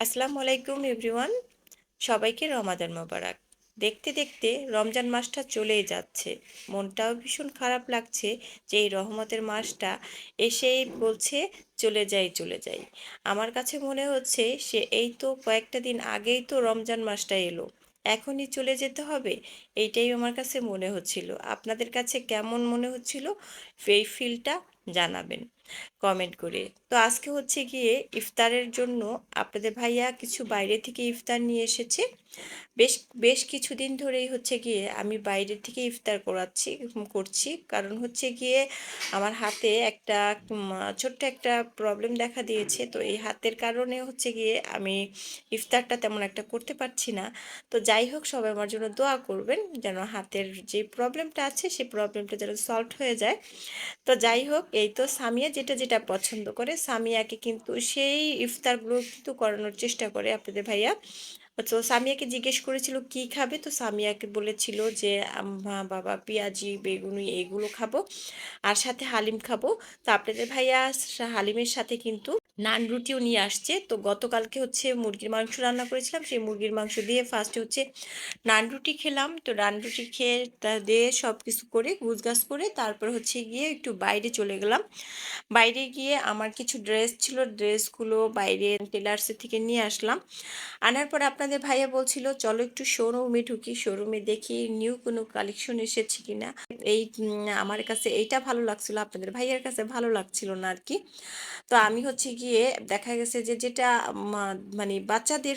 আসসালামু আলাইকুম এভরিওয়ান। সবাইকে রমাদান মোবারক। দেখতে দেখতে রমজান মাসটা চলেই যাচ্ছে। মনটাও ভীষণ খারাপ লাগছে যে এই রহমতের মাসটা এসেই বলছে, চলে যাই চলে যাই। আমার কাছে মনে হচ্ছে সে এই তো কয়েকটা দিন আগেই তো রমজান মাসটা এলো। এখনই চলে যেতে হবে, এইটাই আমার কাছে মনে হচ্ছিল। আপনাদের কাছে কেমন মনে হচ্ছিল? এই ফিলটা জানাবেন। কমেন্ট করে। তো আজকে হচ্ছে গিয়ে ইফতারের জন্য আপনাদের ভাইয়া কিছু বাইরে থেকে ইফতার নিয়ে এসেছে। বেশ বেশ কিছুদিন ধরেই হচ্ছে গিয়ে আমি বাইরে থেকে ইফতার করাচ্ছি, করছি। কারণ হচ্ছে গিয়ে আমার হাতে একটা ছোট্ট একটা প্রবলেম দেখা দিয়েছে। তো এই হাতের কারণে হচ্ছে গিয়ে আমি ইফতারটা তেমন একটা করতে পারছি না। তো যাই হোক, সবাই আমার জন্য দোয়া করবেন যেন হাতের যে প্রবলেমটা আছে সেই প্রবলেমটা যেন সলভ হয়ে যায়। তো যাই হোক, এই তো সামিয়া যেটা যেটা পছন্দ করে, সামিয়াকে কিন্তু সেই ইফতারগুলো কিন্তু করানোর চেষ্টা করে আপনাদের ভাইয়া। তো সামিয়াকে জিজ্ঞেস করেছিল, কি খাবে? তো সামিয়াকে বলেছিল যে, আম্মা, বাবা, পেঁয়াজি, বেগুনি, এগুলো খাব, আর সাথে হালিম খাব। তো আপনাদের ভাইয়া, হালিমের সাথে কিন্তু নান রুটিও নিয়ে আসছে। তো গতকালকে হচ্ছে মুরগির মাংস রান্না করেছিলাম। সেই মুরগির মাংস দিয়ে ফার্স্টে হচ্ছে নান রুটি খেলাম। তো নান রুটি খেয়ে তা দিয়ে সব কিছু করে, গুছগাছ করে তারপর হচ্ছে গিয়ে একটু বাইরে চলে গেলাম। বাইরে গিয়ে আমার কিছু ড্রেস ছিল, ড্রেসগুলো বাইরে টেলার্সের থেকে নিয়ে আসলাম। আনার পর আপনাদের ভাইয়া বলছিল, চলো একটু শোরুমে ঢুকি, শোরুমে দেখি নিউ কোনো কালেকশন এসেছে কিনা? এই আমার কাছে এইটা ভালো লাগছিল, আপনাদের ভাইয়ার কাছে ভালো লাগছিল না আর কি। তো আমি হচ্ছে গিয়ে দেখা গেছে যে, যেটা মানে বাচ্চাদের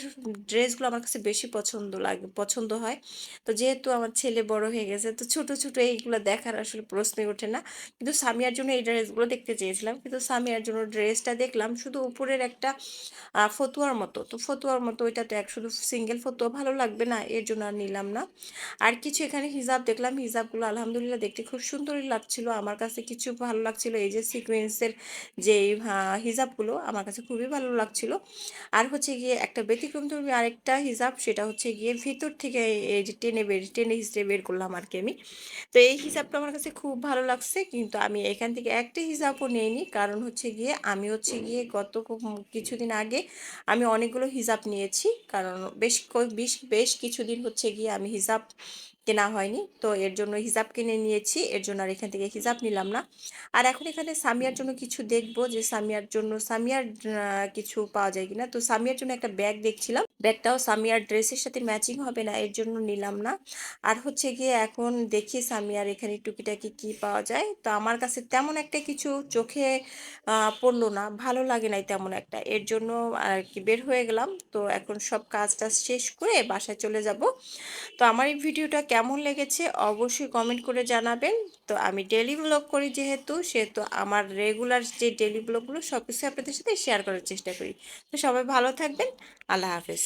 ড্রেসগুলো আমার কাছে বেশি পছন্দ লাগে, পছন্দ হয়। তো যেহেতু আমার ছেলে বড় হয়ে গেছে, তো ছোট ছোট এইগুলো দেখার আসলে প্রশ্নই ওঠে না। কিন্তু সামিয়ার জন্য এই ড্রেসগুলো দেখতে চেয়েছিলাম। কিন্তু সামিয়ার জন্য ড্রেসটা দেখলাম শুধু উপরের একটা ফতুয়ার মতো। তো ফতুয়ার মতো ওইটা তো এক শুধু সিঙ্গেল ফতুয়া ভালো লাগবে না, এর জন্য আর নিলাম না। আর কিছু এখানে হিজাব দেখলাম। হিজাবগুলো আলহামদুলিল্লাহ দেখতে খুব সুন্দরই লাগছিল। আমার কাছে কিছু ভালো লাগছিল। এই যে সিকোয়েন্সের যে হিজাবগুলো আমার কাছে খুবই ভালো লাগছিল। আর হচ্ছে গিয়ে একটা ব্যতিক্রম ধর্মী আরেকটা হিজাব সেটা হচ্ছে গিয়ে ভিতর থেকে এই যে টেনে বের, টেনে হিসেবে বের করলাম আর কি আমি। তো এই হিসাবটা আমার কাছে খুব ভালো লাগছে, কিন্তু আমি এখান থেকে একটা হিসাবও নেইনি। কারণ হচ্ছে গিয়ে আমি হচ্ছে গিয়ে গত কিছুদিন আগে আমি অনেকগুলো হিসাব নিয়েছি। কারণ বেশ বেশ বেশ কিছুদিন হচ্ছে গিয়ে আমি হিসাব কেনা হয়নি। তো এর জন্য হিজাব কিনে নিয়েছি, এর জন্য আর এখান থেকে হিজাব নিলাম না। আর এখন এখানে সামিয়ার জন্য কিছু দেখব যে সামিয়ার জন্য, সামিয়ার কিছু পাওয়া যায় কিনা। তো সামিয়ার জন্য একটা ব্যাগ দেখছিলাম। ব্যাগটাও সামিয়ার ড্রেসের সাথে ম্যাচিং হবে না, এর জন্য নিলাম না। আর হচ্ছে গিয়ে এখন দেখি সামিয়ার এখানে টুকিটাকি কি পাওয়া যায়। তো আমার কাছে তেমন একটা কিছু চোখে পড়ল না, ভালো লাগে নাই তেমন একটা। এর জন্য আর কি বের হয়ে গেলাম। তো এখন সব কাজ টাজ শেষ করে বাসায় চলে যাব। তো আমার এই ভিডিওটা কেমন লেগেছে অবশ্যই কমেন্ট করে জানাবেন। তো আমি ডেলি ব্লগ করি যেহেতু, সেহেতু আমার রেগুলার যে ডেলি ব্লগগুলো সব কিছু আপনাদের সাথে শেয়ার করার চেষ্টা করি। তো সবাই ভালো থাকবেন, আল্লাহ হাফেজ।